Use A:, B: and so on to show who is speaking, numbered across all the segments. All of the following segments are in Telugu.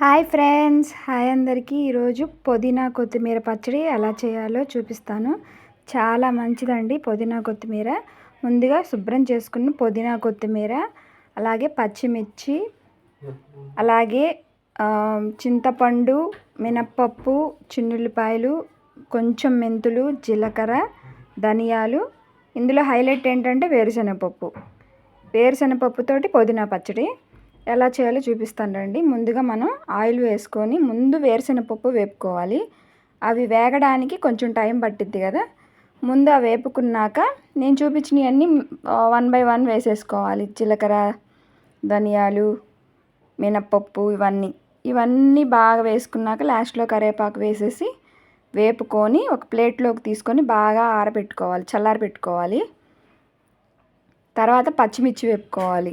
A: హాయ్ ఫ్రెండ్స్ హాయ్ అందరికీ. ఈరోజు పుదీనా కొత్తిమీర పచ్చడి ఎలా చేయాలో చూపిస్తాను. చాలా మంచిదండి పుదీనా కొత్తిమీర. ముందుగా శుభ్రం చేసుకున్న పుదీనా కొత్తిమీర అలాగే పచ్చిమిర్చి అలాగే చింతపండు మినప్పప్పు చిన్నుల్లిపాయలు కొంచెం మెంతులు జీలకర్ర ధనియాలు. ఇందులో హైలైట్ ఏంటంటే వేరుశనగపప్పు. వేరుశనగపప్పుతోటి పుదీనా పచ్చడి. ఎలా చేయాలో చూపిస్తాను రండి. ముందుగా మనం ఆయిల్ వేసుకొని ముందు వేరుశెనగపప్పు వేపుకోవాలి. అవి వేగడానికి కొంచెం టైం పట్టిద్ది కదా. ముందు అవి వేపుకున్నాక నేను చూపించినవన్నీ వన్ బై వన్ వేసేసుకోవాలి. జీలకర్ర ధనియాలు మినప్పప్పు ఇవన్నీ. ఇవన్నీ బాగా వేసుకున్నాక లాస్ట్లో కరివేపాకు వేసేసి వేపుకొని ఒక ప్లేట్లోకి తీసుకొని బాగా ఆరబెట్టుకోవాలి చల్లారి పెట్టుకోవాలి తర్వాత పచ్చిమిర్చి వేపుకోవాలి.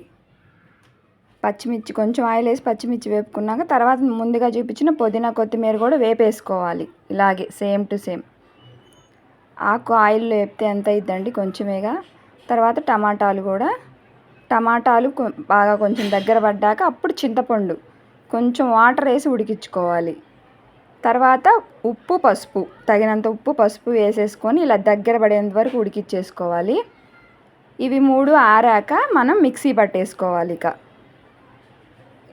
A: పచ్చిమిర్చి కొంచెం ఆయిల్ వేసి పచ్చిమిర్చి వేపుకున్నాక తర్వాత ముందుగా చూపించిన పుదీనా కొత్తిమీర కూడా వేపేసుకోవాలి. ఇలాగే సేమ్ టు సేమ్ ఆకు ఆయిల్లో వేపితే ఎంత అవుతుందండి కొంచెమేగా. తర్వాత టమాటాలు కూడా. టమాటాలు బాగా కొంచెం దగ్గర పడ్డాక అప్పుడు చింతపండు. కొంచెం వాటర్ వేసి ఉడికించుకోవాలి. తర్వాత ఉప్పు పసుపు. తగినంత ఉప్పు పసుపు వేసేసుకొని ఇలా దగ్గర పడేంత వరకు ఉడికిచ్చేసుకోవాలి. ఇవి మూడు ఆరాక మనం మిక్సీ పట్టేసుకోవాలి ఇక.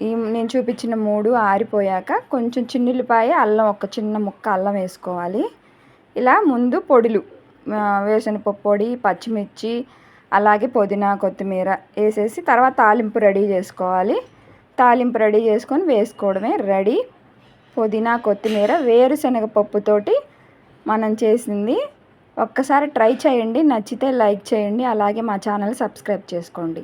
A: ఈ నేను చూపించిన మూడు ఆరిపోయాక కొంచెం చిన్నుల్లిపాయ అల్లం ఒక చిన్న ముక్క అల్లం వేసుకోవాలి. ఇలా ముందు పొడులు వేరుశనగపప్పు పొడి పచ్చిమిర్చి అలాగే పుదీనా కొత్తిమీర వేసేసి తర్వాత తాలింపు రెడీ చేసుకోవాలి. తాలింపు రెడీ చేసుకొని వేసుకోవడమే రెడీ. పుదీనా కొత్తిమీర వేరుశనగ పప్పుతోటి మనం చేసింది. ఒక్కసారి ట్రై చేయండి నచ్చితే లైక్ చేయండి అలాగే మా ఛానల్ సబ్స్క్రైబ్ చేసుకోండి.